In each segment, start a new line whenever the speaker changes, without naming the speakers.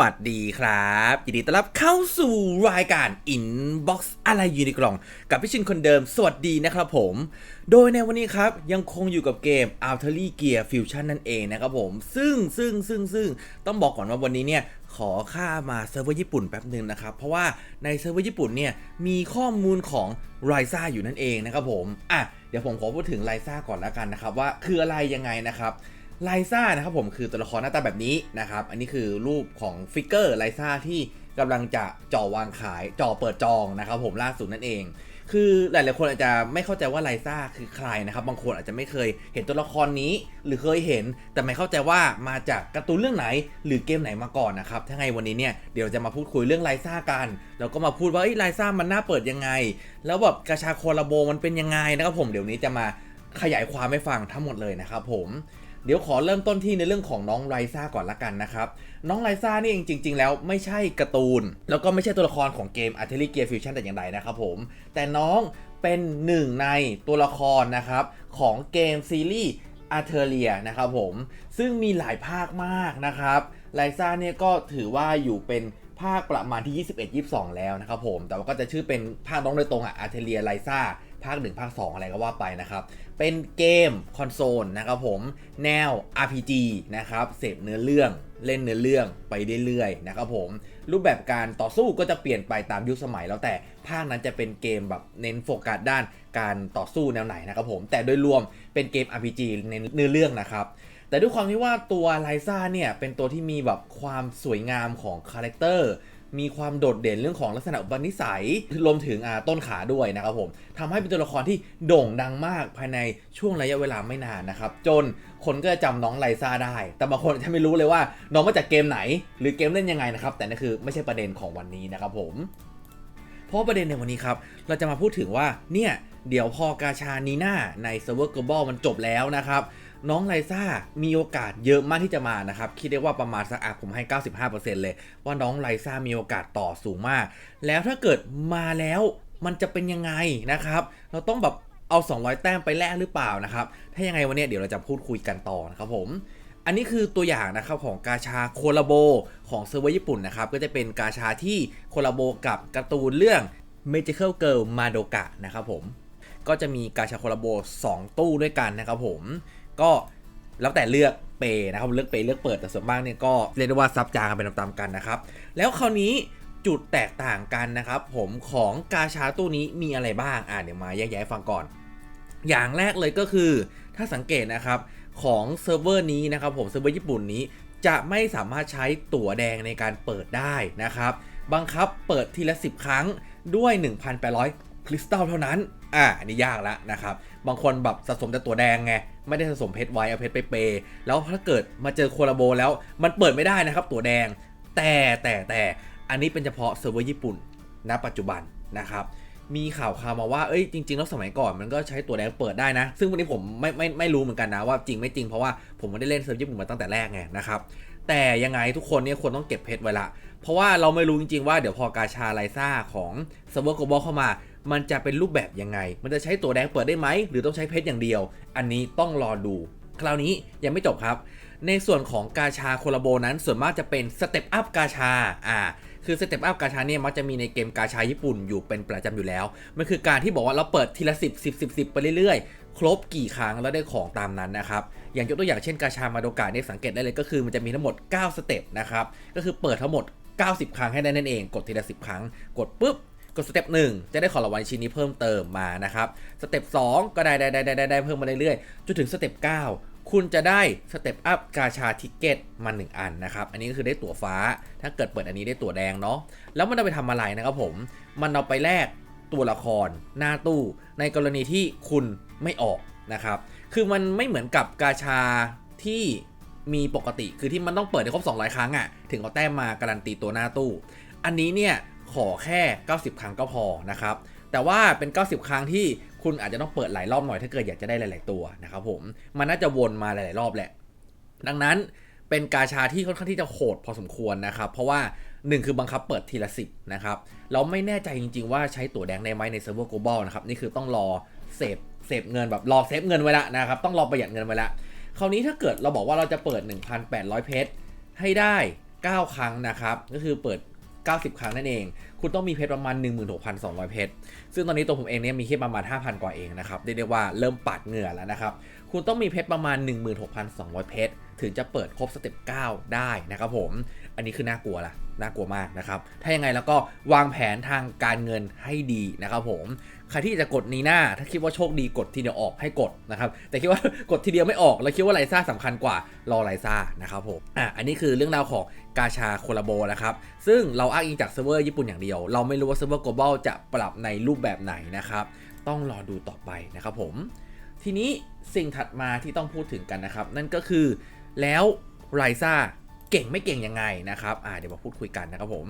วัสดีครับยินดีต้อนรับเข้าสู่รายการ Inbox อะไรอยู่ในกล่อง กับพี่ชินคนเดิม สวัสดีนะครับผม โดยในวันนี้ครับ ยังคงอยู่กับเกม a l t e r y Gear Fusion นั่นเองนะครับผม ซึ่งซึ่งซึ่งซึ่งต้องบอกก่อนว่าวันนี้เนี่ยขอค่ามาเซิร์ฟเวอร์ญี่ปุ่นแป๊บหนึ่งนะครับ เพราะว่าในเซิร์ฟเวอร์ญี่ปุ่นเนี่ยมีข้อมูลของไรซ่าอยู่นั่นเองนะครับผมอะเดี๋ยวผมขอพูดถึงไรซ่าก่อนแล้วกันนะครับว่าคืออะไรยังไงนะครับ ไลซ่านะครับผมคือตัวละครหน้าตาแบบนี้นะครับ อันนี้คือรูปของฟิกเกอร์ไลซ่าที่กำลังจะจ่อวางขายจ่อเปิดจองนะครับผมล่าสุดนั่นเอง คือหลายๆคนอาจจะไม่เข้าใจว่าไลซ่าคือใครนะครับ บางคนอาจจะไม่เคยเห็นตัวละครนี้ หรือเคยเห็น แต่ไม่เข้าใจว่ามาจากการ์ตูนเรื่องไหน หรือเกมไหนมาก่อนนะครับถ้าไงวันนี้เนี่ยเดี๋ยวจะมาพูดคุยเรื่องไลซ่ากันแล้วก็มาพูดว่าไลซ่ามันน่าเปิดยังไง แล้วแบบกระชาโคลาโบมันเป็นยังไงนะครับผมเดี๋ยวนี้จะมาขยายความให้ฟังทั้งหมดเลยนะครับผม เดี๋ยวขอเริ่มต้นที่ในเรื่องของน้องไรซ่าก่อนละกันนะครับ น้องไรซ่านี่เองจริง ๆ แล้วไม่ใช่การ์ตูน แล้วก็ไม่ใช่ตัวละครของเกม Artillery Gear Fusion แต่อย่างใดนะครับผม แต่น้องเป็นหนึ่งในตัวละครนะครับ ของเกมซีรีส์ a r t e r i a นะครับผม ซึ่งมีหลายภาคมากนะครับไรซ่าเนี่ยก็ถือว่าอยู่เป็นภาคประมาณที่ 21 22 แล้วนะครับผม แต่ว่าก็จะชื่อเป็นภาคน้องโดยตรงอะ a r t e r i a ไรซ่า ภาค 1 ภาค 2 อะไรก็ว่าไปนะครับ เป็นเกมคอนโซลนะครับผมแนว RPG นะครับเสพเนื้อเรื่องเล่นเนื้อเรื่องไปเรื่อยๆนะครับผมรูปแบบการต่อสู้ก็จะเปลี่ยนไปตามยุคสมัยแล้วแต่ภาคนั้นจะเป็นเกมแบบเน้นโฟกัสด้านการต่อสู้แนวไหนนะครับผมแต่โดยรวมเป็นเกม RPG เน้นเนื้อเรื่องนะครับแต่ด้วยความที่ว่าตัวไลซ่าเนี่ยเป็นตัวที่มีแบบความสวยงามของคาแรคเตอร์ มีความโดดเด่นเรื่องของลักษณะอุปนิสัยรวมถึงต้นขาด้วยนะครับผมทำให้เป็นตัวละครที่โด่งดังมากภายในช่วงระยะเวลาไม่นานนะครับ จนคนก็จะจำน้องไลซ่าได้ แต่บางคนจจะไม่รู้เลยว่าน้องมาจากเกมไหน หรือเกมเล่นยังไงนะครับ แต่นั่นคือไม่ใช่ประเด็นของวันนี้นะครับผมเพราะประเด็นในวันนี้ครับ เราจะมาพูดถึงว่าเนี่ยเดี๋ยวพอกาชานีน่าในเซิร์ฟเวอร์ global มันจบแล้วนะครับ น้องไลซ่ามีโอกาสเยอะมากที่จะมานะครับ คิดได้ว่าประมาณสักอะผมให้ 95%เลย ว่าน้องไลซ่ามีโอกาสต่อสูงมาก แล้วถ้าเกิดมาแล้วมันจะเป็นยังไงนะครับ เราต้องแบบเอา 200 แต้มไปแลกหรือเปล่านะครับ ถ้ายังไงวันนี้เดี๋ยวเราจะพูดคุยกันต่อนะครับผมอันนี้คือตัวอย่างนะครับของกาชาโคลาโบของเซิร์ฟเวอร์ญี่ปุ่นนะครับก็จะเป็นกาชาที่โคลาโบกับการ์ตูนเรื่อง Magical Girl Madoka นะครับผมก็จะมีกาชาโคลาโบ 2 ตู้ด้วยกันนะครับผม ก็แล้วแต่เลือกเปย์นะครับเลือกเปย์เลือกเปิดแต่ส่วนมากเนี่ยก็เรียกได้ว่าซับจางกันเป็นตามๆกันนะครับ แล้วคราวนี้จุดแตกต่างกันนะครับ ผมของกาชาตู้นี้มีอะไรบ้างอ่าเดี๋ยวมาแยกย้ายฟังก่อน อย่างแรกเลยก็คือ ถ้าสังเกตนะครับของเซิร์ฟเวอร์นี้นะครับผมเซิร์ฟเวอร์ญี่ปุ่นนี้จะไม่สามารถใช้ตั๋วแดงในการเปิดได้นะครับ บังคับเปิดทีละ 10 ครั้งด้วย 1,800 คริสตัลเท่านั้น อ่าอันนี้ยากล้วนะครับ บางคนแบบสะสมแต่ตัวแดงไง ไม่ได้สะสมเพชรไว้เอาเพชรไปเปย์แล้วถ้าเกิดมาเจอโคลาโบแล้วมันเปิดไม่ได้นะครับ ตัวแดงแต่แต่แต่อันนี้เป็นเฉพาะเซิร์ฟเวอร์ญี่ปุ่นณปัจจุบันนะครับมีข่าวข่าวมาว่า เอ้ย จริง ๆ แล้วสมัยก่อนมันก็ใช้ตัวแดงเปิดได้นะ ซึ่งวันนี้ผมไม่ไม่ไม่รู้เหมือนกันนะว่าจริงไม่จริงเพราะว่าผมไม่ได้เล่นเซิร์ฟญี่ปุ่นมาตั้งแต่แรกไงนะครับ แต่ยังไงทุกคนเนี่ยควรต้องเก็บเพชรไว้ละ เพราะว่าเราไม่รู้จริง ๆ ว่าเดี๋ยวพอกาชาไลซ่าของเซิร์ฟเวอร์โกลบอลเข้ามา มันจะเป็นรูปแบบยังไง มันจะใช้ตัวแดงเปิดได้ไหม หรือต้องใช้เพชรอย่างเดียว อันนี้ต้องรอดู คราวนี้ยังไม่จบครับ ในส่วนของกาชาโคลาโบนั้นส่วนมากจะเป็นสเต็ปอัพกาชา อ่า คือสเต็ปอัพกาชาเนี่ยมักจะมีในเกมกาชาญี่ปุ่นอยู่เป็นประจำอยู่แล้ว มันคือการที่บอกว่าเราเปิดทีละ 10 10 10 10 ไปเรื่อยๆครบกี่ครั้งแล้วได้ของตามนั้นนะครับ อย่างยกตัวอย่างเช่นกาชามาโดกะเนี่ยสังเกตได้เลยก็คือมันจะมีทั้งหมด 9 สเต็ปนะครับ ก็คือเปิดทั้งหมด 90 ครั้งให้ได้นั่นเอง กดทีละ 10 ครั้ง กดปุ๊บ กดสเต็ปหนึ่งจะได้ของรางวัลชิ้นนี้เพิ่มเติมมานะครับสเต็ป2ก็ได้ได้ได้ได้ได้เพิ่มมาเรื่อยๆจนถึงสเต็ป9คุณจะได้สเต็ปอัพกาชาทิกเก็ตมา1อันนะครับ อันนี้ก็คือได้ตั๋วฟ้า ถ้าเกิดเปิดอันนี้ได้ตั๋วแดงเนาะ แล้วมันเอาไปทำอะไรนะครับผม มันเอาไปแลกตัวละคร หน้าตู้ ในกรณีที่คุณไม่ออกนะครับ คือมันไม่เหมือนกับกาชาที่มีปกติ คือที่มันต้องเปิดให้ครบ200 ครั้งอะ่ะ ถึงเอาแต้มมาการันตีตัวหน้าตู้ อันนี้เนี่ย ขอแค่ 90 ครั้งก็พอนะครับ แต่ว่าเป็น 90 ครั้งที่คุณอาจจะต้องเปิดหลายรอบหน่อยถ้าเกิดอยากจะได้หลาย ๆ ตัวนะครับผม มันน่าจะวนมาหลาย ๆ รอบแหละ ดังนั้นเป็นกาชาที่ค่อนข้างที่จะโหดพอสมควรนะครับ เพราะว่า 1 คือบังคับเปิดทีละ 10 นะครับ เราไม่แน่ใจจริง ๆ ว่าใช้ตั๋วแดงได้ไหมในเซิร์ฟเวอร์ global นะครับ นี่คือต้องรอเซฟเซฟเงินแบบรอเซฟเงินไว้ละนะครับ ต้องรอประหยัดเงินไว้ละคราวนี้ถ้าเกิดเราบอกว่าเราจะเปิด 1,800 เพชรให้ได้ 9 ครั้งนะครับ ก็คือเปิด 90 ครั้งนั่นเอง คุณต้องมีเพชรประมาณ 16,200 เพชร ซึ่งตอนนี้ตัวผมเองเนี่ยมีแค่ประมาณ 5,000 กว่าเองนะครับเรียกได้ว่าเริ่มปัดเหงื่อแล้วนะครับ คุณต้องมีเพชรประมาณ 16,200 เพชร ถึงจะเปิดครบสเต็ป9ได้นะครับผม อันนี้คือน่ากลัวละน่ากลัวมากนะครับ ถ้ายังไงแล้วก็วางแผนทางการเงินให้ดีนะครับผม ใครที่จะกดนีหน้า ถ้าคิดว่าโชคดีกดทีเดียวออกให้กดนะครับ แต่คิดว่ากดทีเดียวไม่ออกแล้วคิดว่าไลซ่าสำคัญกว่ารอไลซ่านะครับผมอะอันนี้คือเรื่องราวของกาชาโคลาโบนะครับ ซึ่งเราอ้างอิงจากเซิร์ฟเวอร์ญี่ปุ่นอย่างเดียว เราไม่รู้ว่าเซิร์ฟเวอร์ global จะปรับในรูปแบบไหนนะครับ ต้องรอดูต่อไปนะครับผม ทีนี้สิ่งถัดมาที่ต้องพูดถึงกันนะครับ นั่นก็คือแล้วไรซ่าเก่งไม่เก่งยังไงนะครับอ่าเดี๋ยวมาพูดคุยกันนะครับผม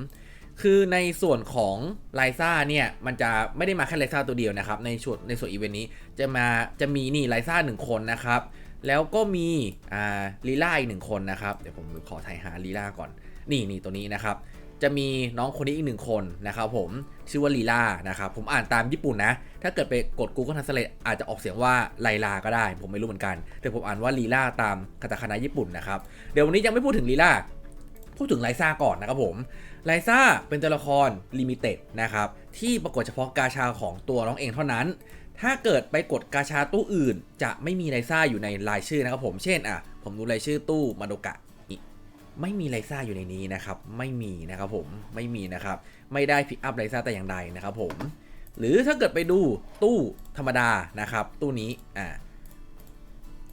คือในส่วนของไลซ่าเนี่ยมันจะไม่ได้มาแค่ไลซ่าตัวเดียวนะครับ ในส่วนในส่วนอีเวนต์นี้จะมาจะมีนี่ไลซ่าหนึ่งคนนะครับ แล้วก็มีอ่าลีล่าอีกหนึ่งคนนะครับ เดี๋ยวผมขอถ่ายหาลีล่าก่อน นี่นี่ตัวนี้นะครับ จะมีน้องคนนี้อีกหนึ่งคนนะครับผมชื่อว่าลีลานะครับ ผมอ่านตามญี่ปุ่นนะ ถ้าเกิดไปกด Google Translate อาจจะออกเสียงว่าไลลาก็ได้ ผมไม่รู้เหมือนกันแต่ผมอ่านว่าลีลาตามคาตาคานะญี่ปุ่นนะครับเดี๋ยววันนี้ยังไม่พูดถึงลีลาพูดถึงไลซ่าก่อนนะครับผม ไลซ่าเป็นตัวละครลิมิเต็ดนะครับที่ปรากฏเฉพาะกาชาของตัวน้องเองเท่านั้น ถ้าเกิดไปกดกาชาตู้อื่น จะไม่มีไลซ่าอยู่ในรายชื่อนะครับผมเช่นอะผมดูรายชื่อตู้มาโดกะไม่มีไลซ่าอยู่ในนี้นะครับไม่มีนะครับผมไม่มีนะครับไม่ได้พิกอัพไลซ่าแต่อย่างใดนะครับผมหรือถ้าเกิดไปดูตู้ธรรมดานะครับ ตู้นี้อ่า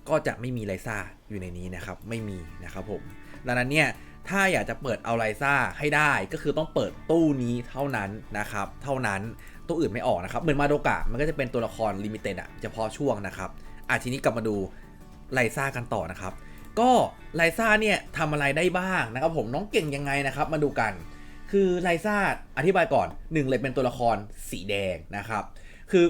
ก็จะไม่มีไลซ่าอยู่ในนี้นะครับ ไม่มีนะครับผมดังนั้นเนี่ย ถ้าอยากจะเปิดเอาไลซ่าให้ได้ก็คือต้องเปิดตู้นี้เท่านั้นนะครับ เท่านั้นตู้อื่นไม่ออกนะครับ เหมือนมาโดกะมันก็จะเป็นตัวละครลิมิเต็ดอะเฉพาะช่วงนะครับอะทีนี้กลับมาดูไลซ่ากันต่อนะครับ ก็ไลซ่าเนี่ยทำอะไรได้บ้างนะครับผมน้องเก่งยังไงนะครับ มาดูกัน คือไลซ่าอธิบายก่อนหนึ่งเลยเป็นตัวละครสีแดงนะครับ คือ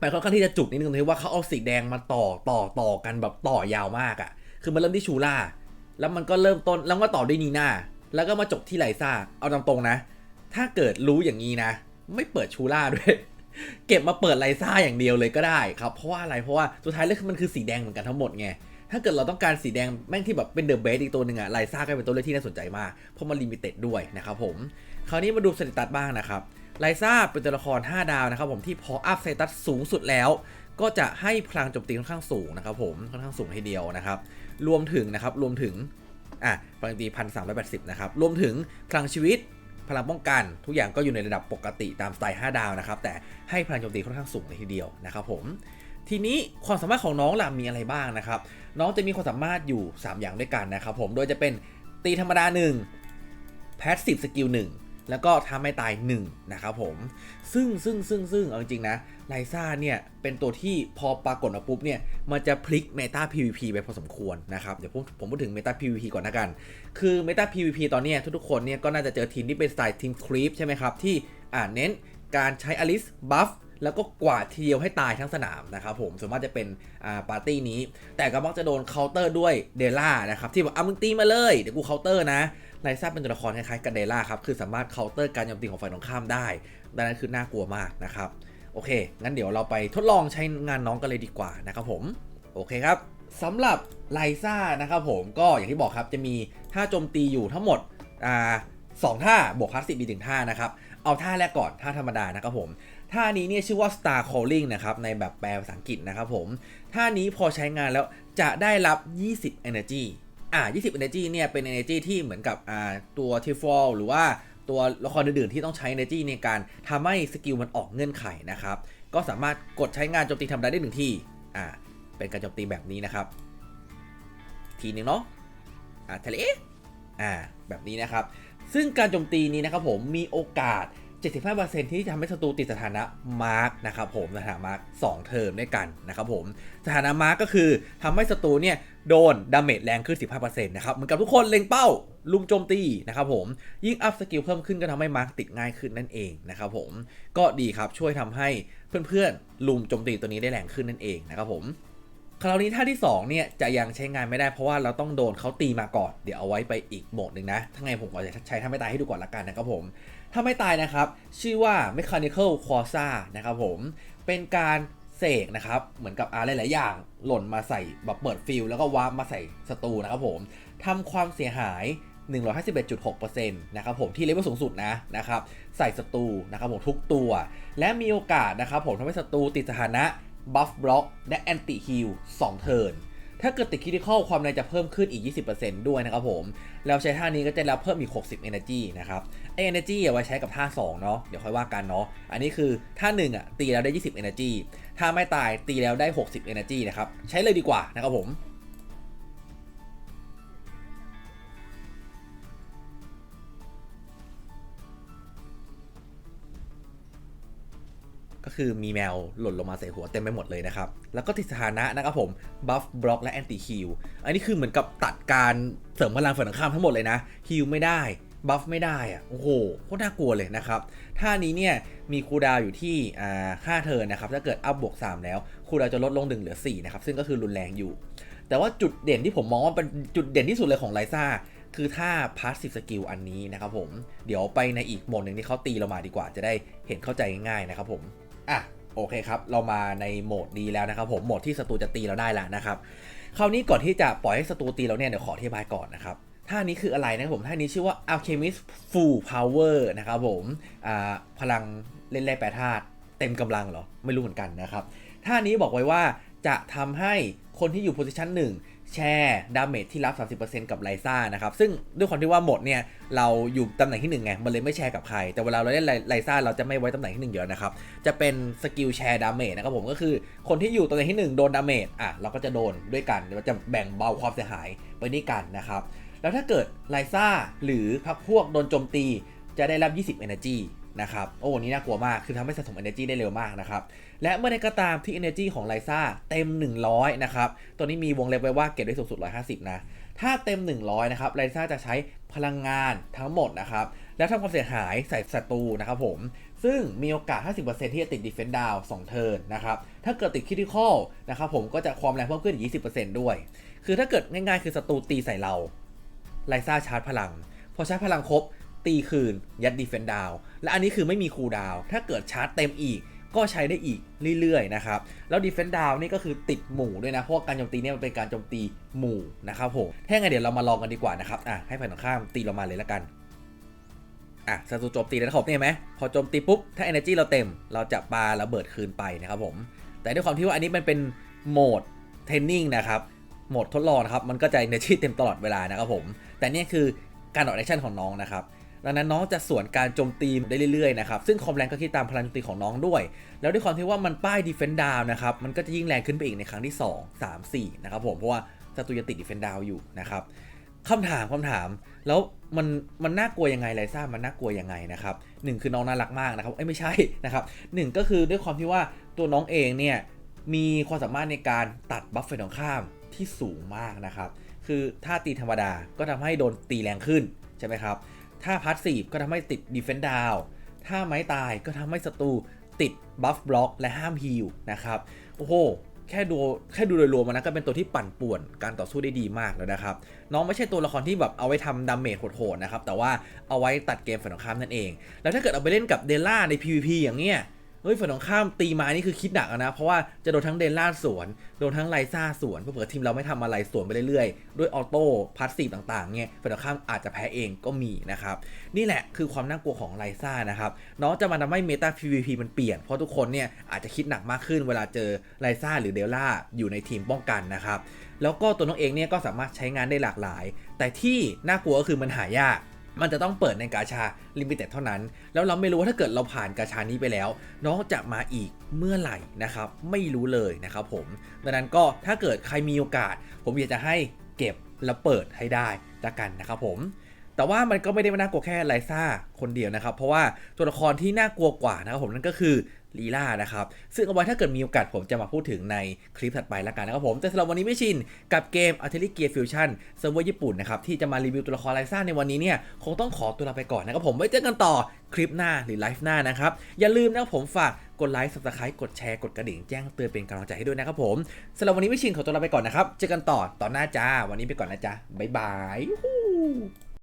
มันค่อนข้างที่จะจุกนิดนึงที่ว่าเขาเอาสีแดงมาต่อต่อต่อกันแบบต่อยาวมากอะ่ะ คือมันเริ่มที่ชูล่า แล้วมันก็เริ่มต้นแล้วก็ต่อด้วยนีน่าแล้วก็มาจบที่ไลซ่าเอาตรงๆนะ ถ้าเกิดรู้อย่างนี้นะ ไม่เปิดชูล่าด้วย เก็บมาเปิดไลซ่าอย่างเดียวเลยก็ได้ครับเพราะว่าอะไรเพราะว่าสุดท้ายแล้วมันคือสีแดงเหมือนกันทั้งหมดไงถ้าเกิดเราต้องการสีแดงแม่งที่แบบเป็นเดอะเบสอีกตัวหนึ่งอะไลซ่าก็เป็นตัวเลือกที่น่าสนใจมากเพราะมันลิมิเต็ดด้วยนะครับผมคราวนี้มาดูสเตตัสบ้างนะครับไลซ่าเป็นตัวละคร 5 ดาวนะครับผมที่พออัพสเตตัสสูงสุดแล้ว ก็จะให้พลังโจมตีค่อนข้างสูงนะครับผมค่อนข้างสูงทีเดียวนะครับ รวมถึงนะครับรวมถึงอะพลังตีพันสามร้อยแปดสิบนะครับรวมถึงพลังชีวิตพลังป้องกันทุกอย่างก็อยู่ในระดับปกติตามสไตล์ 5 ดาวนะครับ แต่ให้พลังโจมตีค่อนข้างสูงเลยทีเดียวนะครับผม ทีนี้ความสามารถของน้องล่ะมีอะไรบ้างนะครับ น้องจะมีความสามารถอยู่ 3 อย่างด้วยกันนะครับผม โดยจะเป็นตีธรรมดา1 p a s s i v e skill 1 แล้วก็ทำให้ตาย1นะครับผม ซึ่งซึ่งซึ่งซึ่งเอาจริงนะไลซ่าเนี่ย เป็นตัวที่พอปรากฏมาปุ๊บเนี่ย มันจะพลิกเมตา PVP ไปพอสมควรนะครับ เดี๋ยวผมผมพูดถึงเมตา PVP ก่อนนะกัน คือเมตา PVP ตอนนี้ทุกๆคนเนี่ย ก็น่าจะเจอทีมที่เป็นสไตล์ทีมครีปใช่ไหมครับ ที่อ่าเน้นการใช้อลิสบัฟแล้วก็กวาดทีเดียวให้ตายทั้งสนามนะครับผมส่วนมากจะเป็นอ่าปาร์ตี้นี้ แต่ก็มักจะโดนเคาน์เตอร์ด้วยเดล่านะครับที่บอกอะมึงตีมาเลยเดี๋ยวกูเคาน์เตอร์นะ ไลซ่าเป็นตัวละครคล้ายๆกับเดล่าครับ คือสามารถเคาน์เตอร์การโจมตีของฝ่ายตรงข้ามได้ ดังนั้นคือน่ากลัวมากนะครับ โอเค งั้นเดี๋ยวเราไปทดลองใช้งานน้องกันเลยดีกว่านะครับผม โอเคครับสำหรับไลซ่านะครับผมก็อย่างที่บอกครับจะมีท่าโจมตีอยู่ทั้งหมดอ่าสองท่าบวกคลาสสิกมีถึงท่านะครับ เอาท่าแรกก่อนท่าธรรมดานะครับผมท่านี้เนี่ยชื่อว่า Star Calling นะครับ ในแบบแปลภาษาอังกฤษนะครับผม ท่านี้พอใช้งานแล้วจะได้รับ 20 Energy อ่า20 Energy เนี่ยเป็น Energy ที่เหมือนกับอ่าตัว t f a l หรือว่าตัวละครอื่นๆที่ต้องใช้ Energy ในการทำให้สกิลมันออกเงื่อนไขนะครับ ก็สามารถกดใช้งานโจมตีธรรมดาได้หนึ่งทีอ่าเป็นการโจมตีแบบนี้นะครับ ทีนึงเนาะอ่าทะเลอ่าแบบนี้นะครับ ซึ่งการโจมตีนี้นะครับผมมีโอกาส 75%ที่จะทำให้ศัตรูติดสถานะมาร์กนะครับผมสถานะมาร์ก2เทอมด้วยกันนะครับผมสถานะมาร์กก็คือทำให้ศัตรูเนี่ยโดนดาเมจแรงขึ้น 15%นะครับเหมือนกับทุกคนเล็งเป้าลุมโจมตีนะครับผมยิ่งอัพสกิลเพิ่มขึ้นก็ทำให้มาร์กติดง่ายขึ้นนั่นเองนะครับผมก็ดีครับช่วยทำให้เพื่อนๆลุมโจมตีตัวนี้ได้แรงขึ้นนั่นเองนะครับผม คราวนี้ท่าที่2เนี่ยจะยังใช้งานไม่ได้เพราะว่าเราต้องโดนเขาตีมาก่อน เดี๋ยวเอาไว้ไปอีกโหมดหนึ่งนะถ้าไงผมก็จะใช้ท่าไม่ตายให้ดูก่อนละกันนะครับผมถ้าไม่ตายนะครับ ชื่อว่า Mechanical Quasar นะครับผมเป็นการเสกนะครับ เหมือนกับอะไรหลายๆอย่าง หล่นมาใส่แบบเปิดฟิลแล้วก็วาร์ปมาใส่ศัตรูนะครับผมทำความเสียหาย 151.6%นะครับผมที่เลเวลสูงสุดนะนะครับ ใส่ศัตรูนะครับผมทุกตัว และมีโอกาสนะครับผมทำให้ศัตรูติดสถานะ บัฟบล็อกและแอนติฮิล2เทิร์นถ้าเกิดติดคริติคอลความแรงจะเพิ่มขึ้นอีก 20%ด้วยนะครับผม แล้วใช้ท่านี้ก็จะรับเพิ่มอีก 60 Energy นะครับไอ Energy เอาไว้ใช้กับท่า 2 เนาะ เดี๋ยวค่อยว่ากันเนาะ อันนี้คือท่า1อะตีแล้วได้ 20 Energy ถ้าไม่ตายตีแล้วได้ 60 Energy นะครับ ใช้เลยดีกว่านะครับผม ก็คือมีแมวหล่นลงมาใส่หัวเต็มไปหมดเลยนะครับ แล้วก็ติดสถานะนะครับผมบัฟบล็อกและแอนตี้ฮิลอันนี้คือเหมือนกับตัดการเสริมพลังฝ่ายตรงข้ามทั้งหมดเลยนะฮิลไม่ได้บัฟไม่ได้อะโอ้โหโคตรน่ากลัวเลยนะครับท่านี้เนี่ยมีคูดาวอยู่ที่อ่าห้าเทิร์นะครับถ้าเกิดอัพบวก 3 แล้วคูดาวจะลดลง 1 เหลือ4นะครับซึ่งก็คือรุนแรงอยู่ แต่ว่าจุดเด่นที่ผมมองว่าเป็นจุดเด่นที่สุดเลยของไลซ่าคือท่าพาสซีฟสกิลอันนี้นะครับผม เดี๋ยวไปในอีกโหมดหนึ่งที่เขาตีเรามาดีกว่าจะได้เห็นเข้าใจง่ายๆนะครับผม อะโอเคครับ เรามาในโหมดนี้แล้วนะครับผมโหมดที่ศัตรูจะตีเราได้แล้วนะครับ คราวนี้ก่อนที่จะปล่อยให้ศัตรูตีเราเนี่ยเดี๋ยวขออธิบายก่อนนะครับท่านี้คืออะไรนะครับผมท่านี้ชื่อว่า Alchemist Full Power นะครับผมอ่าพลังเล่นแร่แปรธาตุเต็มกำลังเหรอ ไม่รู้เหมือนกันนะครับ ท่านี้บอกไว้ว่าจะทำให้คนที่อยู่โพซิชันหนึ่ง แชร์ดาเมจที่รับ 30%กับไลซ่านะครับ ซึ่งด้วยความที่ว่าหมดเนี่ย เราอยู่ตำแหน่งที่ 1 ไง มันเลยไม่แชร์กับใคร แต่เวลาเราเล่นไลซ่าเราจะไม่ไว้ตำแหน่งที่ 1เดียวนะครับ จะเป็นสกิลแชร์ดาเมจนะครับผมก็คือคนที่อยู่ตำแหน่งที่ 1 โดนดาเมจอะเราก็จะโดนด้วยกันเราจะแบ่งเบาความเสียหายไปด้วยกันนะครับแล้วถ้าเกิดไลซ่าหรือพักพวกโดนโจมตีจะได้รับ 20 Energy นะครับ โอ้นี่น่ากลัวมาก คือทำให้สะสม Energy ได้เร็วมากนะครับ และเมื่อใดก็ตามที่ Energy ของไลซ่าเต็ม 100 นะครับ ตัวนี้มีวงเล็บไว้ว่าเก็บได้สูงสุด 150 นะ ถ้าเต็ม 100 นะครับไลซ่าจะใช้พลังงานทั้งหมดนะครับ แล้วทำความเสียหายใส่ศัตรูนะครับผม ซึ่งมีโอกาส 50%ที่จะติด Defense Down 2เทิร์นนะครับ ถ้าเกิดติด Critical นะครับผมก็จะความแรงเพิ่มขึ้นอีก20%ด้วย คือถ้าเกิดง่ายๆ คือศัตรูตีใส่เราไลซ่าชาร์จพลัง พอชาร์จพลังครบ ตีคืน ยัดดีเฟนดาวและอันนี้คือไม่มีคูลดาวถ้าเกิดชาร์จเต็มอีกก็ใช้ได้อีกเรื่อยๆนะครับ แล้วดีเฟนดาวนี่ก็คือติดหมู่ด้วยนะ เพราะการโจมตีเนี่ยมันเป็นการโจมตีหมู่นะครับผมถ้าไงนเดี๋ยวเรามาลองกันดีกว่านะครับ อะ ให้ฝ่ายตรงข้ามตีเรามาเลยละกัน อะศัตรูโจมตีแล้วนะครับเนี่ยเห็นไหมพอโจมตีปุ๊บ ถ้า energy เราเต็ม เราจะปาระเบิดคืนไปนะครับผม แต่ด้วยความที่ว่าอันนี้มันเป็นโหมดเทรนนิ่งนะครับ โหมดทดลองครับ มันก็จะ energy เต็มตลอดเวลานะครับผม แต่นี่คือการออกแอคชั่นของน้องนะครับ ดังนั้นน้องจะสวนการโจมตีได้เรื่อยๆนะครับ ซึ่งความแรงก็คิดตามพลังโจมตีของน้องด้วย แล้วด้วยความที่ว่ามันป้าย defense down นะครับ มันก็จะยิ่งแรงขึ้นไปอีกในครั้งที่ 2 3 4 นะครับผม เพราะว่าศัตรูจะติด defense down อยู่นะครับคำถามคำถาม แล้วมันมันน่ากลัวยังไงไรซ่ามันน่ากลัวยังไงนะครับหนึ่งคือน้องน่ารักมากนะครับเอ้ยไม่ใช่นะครับหนึ่งก็คือด้วยความที่ว่าตัวน้องเองเนี่ยมีความสามารถในการตัดบัฟเฟตของข้ามที่สูงมากนะครับ คือถ้าตีธรรมดาก็ทำให้โดนตีแรงขึ้นใช่ไหมครับ ถ้าพาสซีฟก็ทำให้ติด Defense Down ถ้าไม้ตายก็ทำให้ศัตรูติด Buff Block และห้ามฮิลนะครับ โอ้โห แค่ดูแค่ดูโดยรวมมันนะก็เป็นตัวที่ปั่นป่วนการต่อสู้ได้ดีมากแล้วนะครับ น้องไม่ใช่ตัวละครที่แบบเอาไว้ทำดาเมจโหดๆนะครับ แต่ว่าเอาไว้ตัดเกมฝ่ายตรงข้ามนั่นเอง แล้วถ้าเกิดเอาไปเล่นกับเดล่าใน PVP อย่างเงี้ย เฮ้ยฝ่ายตรงข้ามตีมานี่คือคิดหนักอะนะ เพราะว่าจะโดนทั้งเดนล่าสวน โดนทั้งไลซ่าสวนเผื่อทีมเราไม่ทำอะไรสวนไปเรื่อยๆ ด้วยออโต้พาสซีฟต่างๆเนี่ยฝ่ายตรงข้ามอาจจะแพ้เองก็มีนะครับ นี่แหละคือความน่ากลัวของไลซ่านะครับน้องจะมาทำให้เมตา PVP มันเปลี่ยน เพราะทุกคนเนี่ยอาจจะคิดหนักมากขึ้นเวลาเจอไลซ่าหรือเดลล่าอยู่ในทีมป้องกันนะครับแล้วก็ตัวน้องเองเนี่ยก็สามารถใช้งานได้หลากหลาย แต่ที่น่ากลัวก็คือมันหายาก มันจะต้องเปิดในกาชาลิมิเต็ดเท่านั้น แล้วเราไม่รู้ว่าถ้าเกิดเราผ่านกาชานี้ไปแล้ว น้องจะมาอีกเมื่อไหร่นะครับ ไม่รู้เลยนะครับผม ดังนั้นก็ถ้าเกิดใครมีโอกาส ผมอยากจะให้เก็บและเปิดให้ได้ละกันนะครับผม แต่ว่ามันก็ไม่ได้น่ากลัวแค่ไลซ่าคนเดียวนะครับ เพราะว่าตัวละครที่น่ากลัวกว่านะครับผมนั่นก็คือลีล่านะครับ ซึ่งเอาไว้ถ้าเกิดมีโอกาสผมจะมาพูดถึงในคลิปถัดไปล้วกันนะครับผม แต่สำหรับวันนี้ไม่ชินกับเกม a r t i l l e r y Gear Fusion เซิร์ฟเวอร์ญี่ปุ่นนะครับ ที่จะมารีวิวตัวละครไลซ่าในวันนี้เนี่ย คงต้องขอตัวลาไปก่อนนะครับผมไว้เจอกันต่อคลิปหน้าหรือไลฟ์หน้านะครับ อย่าลืมนะครับผมฝากกดไลค์ subscribe กดแชร์กดกระดิ่งแจ้งเตือนเป็นกำลังใจให้ด้วยนะครับผมสำหรับวันนี้ไม่ชินขอตัวลาไปก่อนนะครับเจอกันต่อตอนหน้าจ้าวันนี้ไปก่อนนะจ๊ะบ๊ายบาย